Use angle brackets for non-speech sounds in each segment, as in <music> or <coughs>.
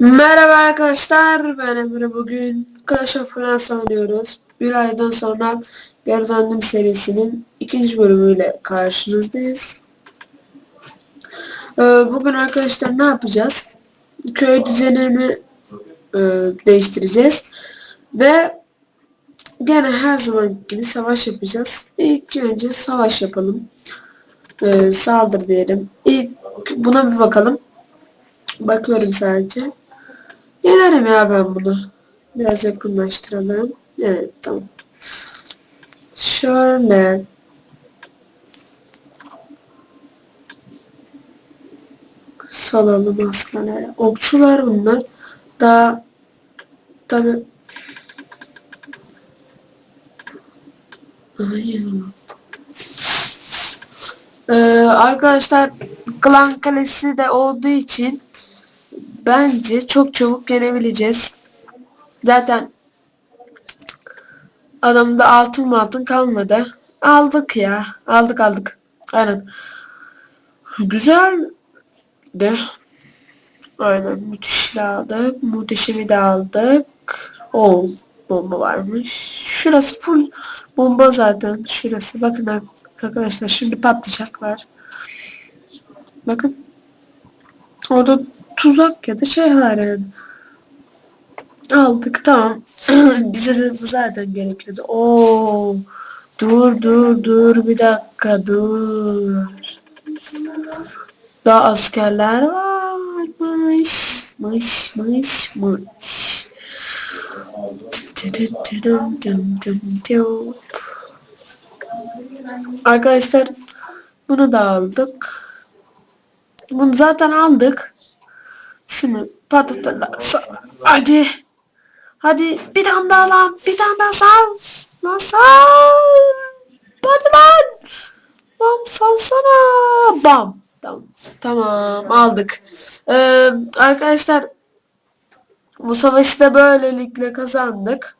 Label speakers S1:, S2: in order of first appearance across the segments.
S1: Merhaba arkadaşlar, ben Emre. Bugün Clash of Clans oynuyoruz. Bir aydan sonra Geri Döndüm serisinin ikinci bölümüyle karşınızdayız. Ee, bugün arkadaşlar ne yapacağız? Köy düzenini e, değiştireceğiz. Ve gene her zaman gibi savaş yapacağız. İlk önce savaş yapalım. Ee, saldır diyelim. İlk buna bir bakalım. Bakıyorum sadece. Yenerim ya ben bunu. Biraz yakınlaştıralım. Evet tamam. Şöyle. Salalım askerlere. Okçular bunlar. Daha tabi. Ee, arkadaşlar klan kalesi de olduğu için bence çok çabuk yenebileceğiz. Zaten adamda altın mı altın kalmadı. Aldık ya. Aldık aldık. Aynen. Güzel de. Aynen müthişli aldık. Muhteşemi de aldık. O bomba varmış. Şurası full bomba zaten. Şurası. Bakın arkadaşlar şimdi patlayacaklar. Bakın. Orada tuzak ya da şey var yani. Aldık tamam. <clears throat> Bize zaten gerekiyordu. Oo. Dur dur dur bir dakika dur. Daha askerler varmış. Mış mış mış. Arkadaşlar bunu da aldık. Bunu zaten aldık. Şunu patlatalım. Hadi. Hadi bir tane daha lan. Bir tane daha sal. Lan sal. Hadi lan. Lan salsana. Bam. Tamam. Tamam aldık. Ee, arkadaşlar bu savaşı da böylelikle kazandık.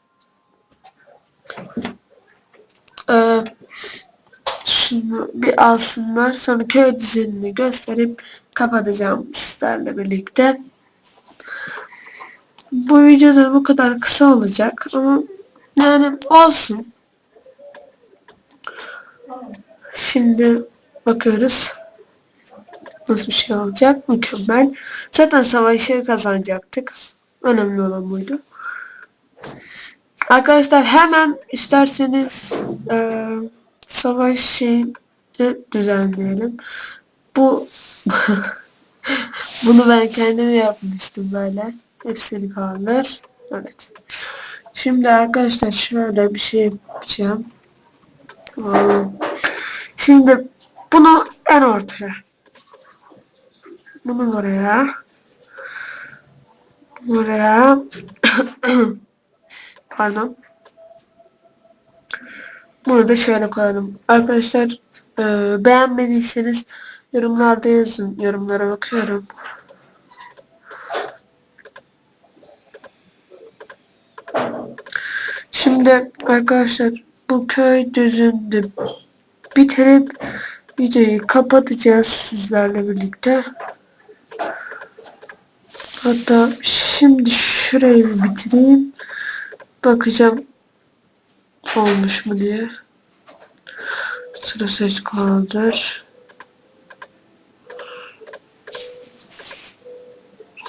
S1: Ee, şunu bir alsınlar. Sonra köy düzenini gösterip kapatacağım sizlerle birlikte. Bu videoda bu kadar kısa olacak ama yani olsun. Şimdi bakıyoruz. Nasıl bir şey olacak? Mükemmel. Zaten savaşı kazanacaktık. Önemli olan buydu. Arkadaşlar hemen isterseniz e, savaş şeyini düzenleyelim. Bu <laughs> bunu ben kendim yapmıştım böyle. Hepsini kaldır. Evet. Şimdi arkadaşlar şöyle bir şey yapacağım. Şimdi bunu en ortaya. Bunu buraya. Buraya. <coughs> Pardon. Bunu da şöyle koyalım. Arkadaşlar e, beğenmediyseniz yorumlarda yazın. Yorumlara bakıyorum. Şimdi arkadaşlar bu köy düzünde bitirip videoyu kapatacağız sizlerle birlikte. Hatta şimdi şurayı bitireyim. Bakacağım olmuş mu diye. Sıra seç kaldır.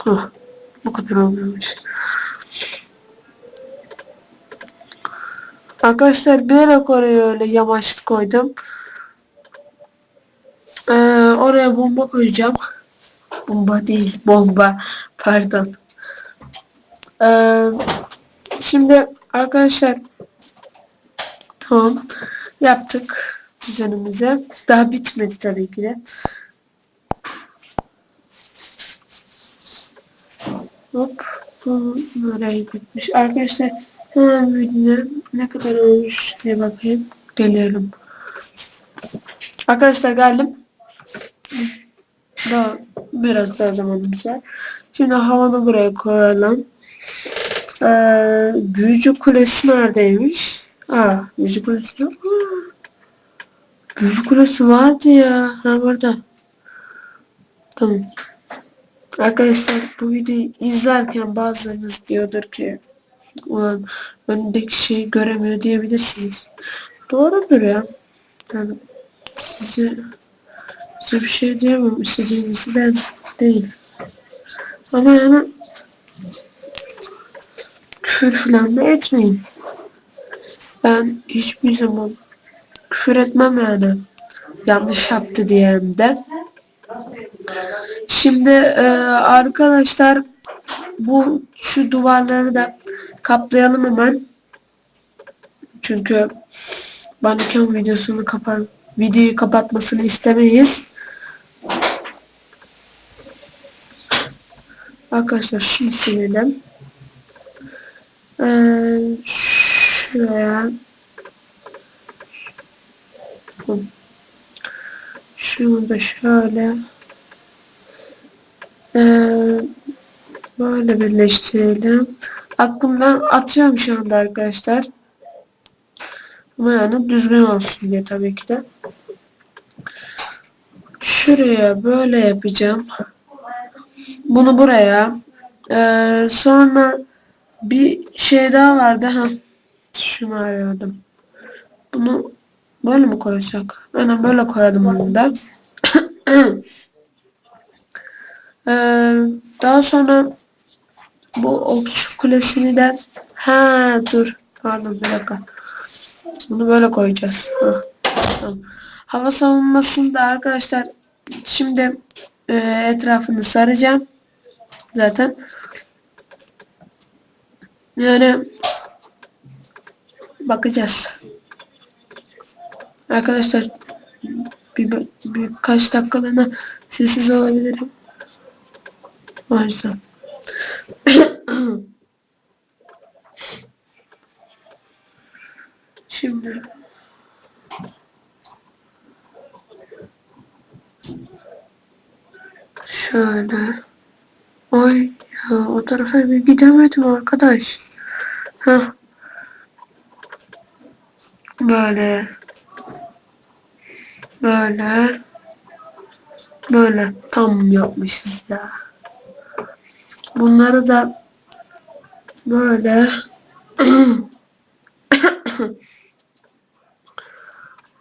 S1: Hah, bu kadar olmuyormuş. Arkadaşlar bilerek oraya öyle yamaçlı koydum. Ee, oraya bomba koyacağım. Bomba değil bomba. Pardon. Ee, şimdi arkadaşlar tamam yaptık düzenimize. Daha bitmedi tabii ki de. Hop. Bu nereye gitmiş? Arkadaşlar hemen video ne kadar olmuş diye bakayım. Geliyorum. Arkadaşlar geldim. Daha biraz daha zamanımız var. Şimdi havanı buraya koyalım. Ee, büyücü kulesi neredeymiş? Aa, büyücü kulesi yok? Büyücü kulesi vardı ya. Ha burada. Tamam. Arkadaşlar bu videoyu izlerken bazılarınız diyordur ki ulan önündeki şeyi göremiyor diyebilirsiniz. Doğrudur ya. Yani size, size bir şey diyemem. İstediğinizi ben değil. Ama yani küfür falan da etmeyin. Ben hiçbir zaman küfür etmem yani. Yanlış yaptı diyeyim de. Şimdi e, arkadaşlar bu şu duvarları da kaplayalım hemen. Çünkü Bandicam videosunu kapat videoyu kapatmasını istemeyiz. Arkadaşlar şunu silelim. Ee, şuraya şunu da şöyle ee, böyle birleştirelim. Aklımdan atıyorum şu anda arkadaşlar. Ama yani düzgün olsun diye tabii ki de. Şuraya böyle yapacağım. Bunu buraya. Ee, sonra bir şey daha vardı. Ha. Şunu arıyordum. Bunu böyle mi koysak? Aynen böyle koyalım bunu da. <clears throat> ee, daha sonra bu okçu kulesini de ha dur pardon bir dakika. Bunu böyle koyacağız. Ha, tamam. Hava savunmasında arkadaşlar şimdi e, etrafını saracağım. Zaten yani bakacağız. Arkadaşlar bir, bir birkaç dakikalığına sessiz olabilirim. O. <coughs> Şimdi şöyle Ay ya o tarafa bir gidemedim arkadaş. Heh. Böyle. Böyle. Böyle. Tam yapmışız ya. Bunları da böyle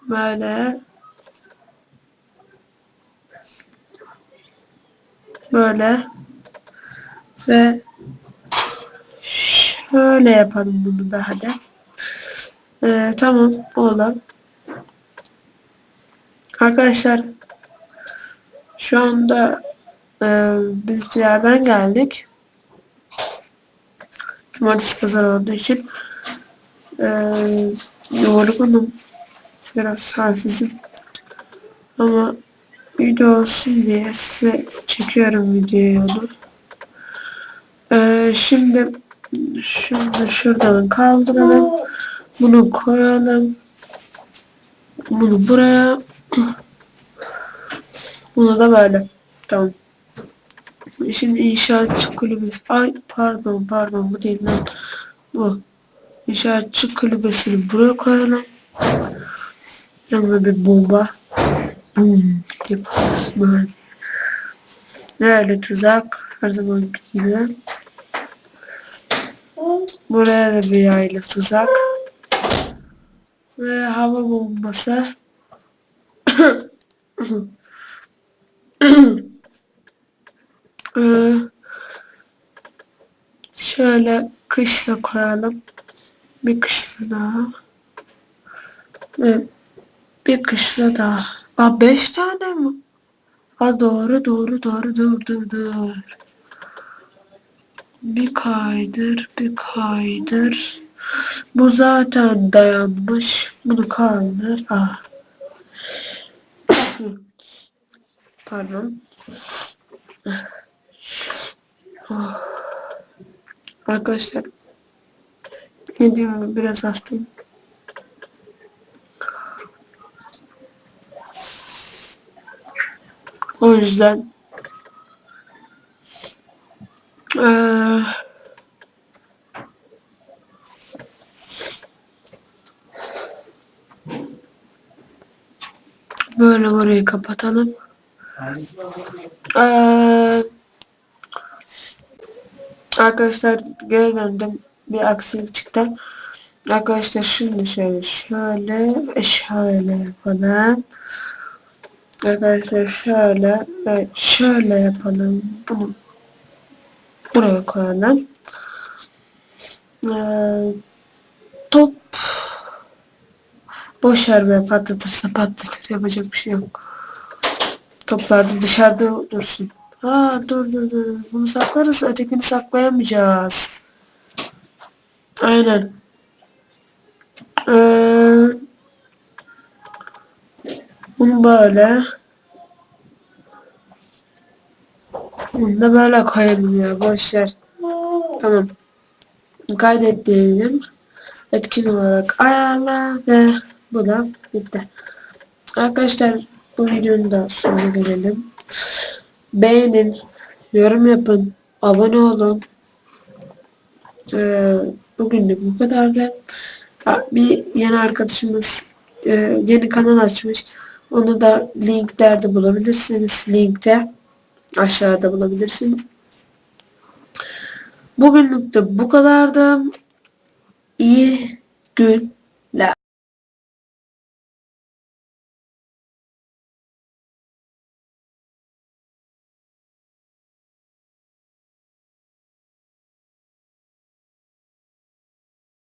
S1: böyle böyle ve şöyle yapalım bunu da hadi. Ee, tamam oğlum. Arkadaşlar şu anda e, biz bir yerden geldik. Cumartesi pazar olduğu için e, yorgunum. Biraz halsizim. Ama video olsun diye size çekiyorum videoyu onu. Ee, şimdi şunu şuradan kaldıralım. Bunu koyalım. Bunu buraya. Bunu da böyle. Tamam. Şimdi inşaatçı kulübesi. Ay pardon pardon bu değil lan. Bu. İnşaatçı kulübesini buraya koyalım. Yanına bir bomba. Bum yapıyorsun hadi. Böyle tuzak. Her zaman gibi. Buraya da bir yaylı tuzak. Ve hava bombası. ee, şöyle kışla koyalım. Bir kışla daha. Ve bir kışla daha. Aa beş tane mi? Aa doğru doğru doğru dur dur dur. Bir kaydır bir kaydır. Bu zaten dayanmış. Bunu kaldır. Ah. Pardon. Oh. Arkadaşlar ne diyeyim biraz hastayım. O yüzden eee böyle orayı kapatalım. Eee Arkadaşlar geri döndüm. Bir aksilik çıktı. Arkadaşlar şimdi şöyle şöyle şöyle yapalım. Arkadaşlar şöyle ve şöyle yapalım. Bunu buraya koyalım. Ee, top boş ver be patlatırsa patlatır yapacak bir şey yok. Toplar da dışarıda dursun. Ha dur dur dur. Bunu saklarız. Ötekini saklayamayacağız. Aynen. Ee, bunu böyle. Bunu da böyle koyalım ya. Boş ver. Tamam. Kaydet diyelim. Etkin olarak ayarla ve bu da bitti. Arkadaşlar bu videonun da sonuna gelelim. Beğenin, yorum yapın, abone olun. Ee, bugünlük bu kadardı. Bir yeni arkadaşımız e, yeni kanal açmış. Onu da linklerde bulabilirsiniz. Linkte aşağıda bulabilirsiniz. Bugünlük de bu kadardı. İyi günler.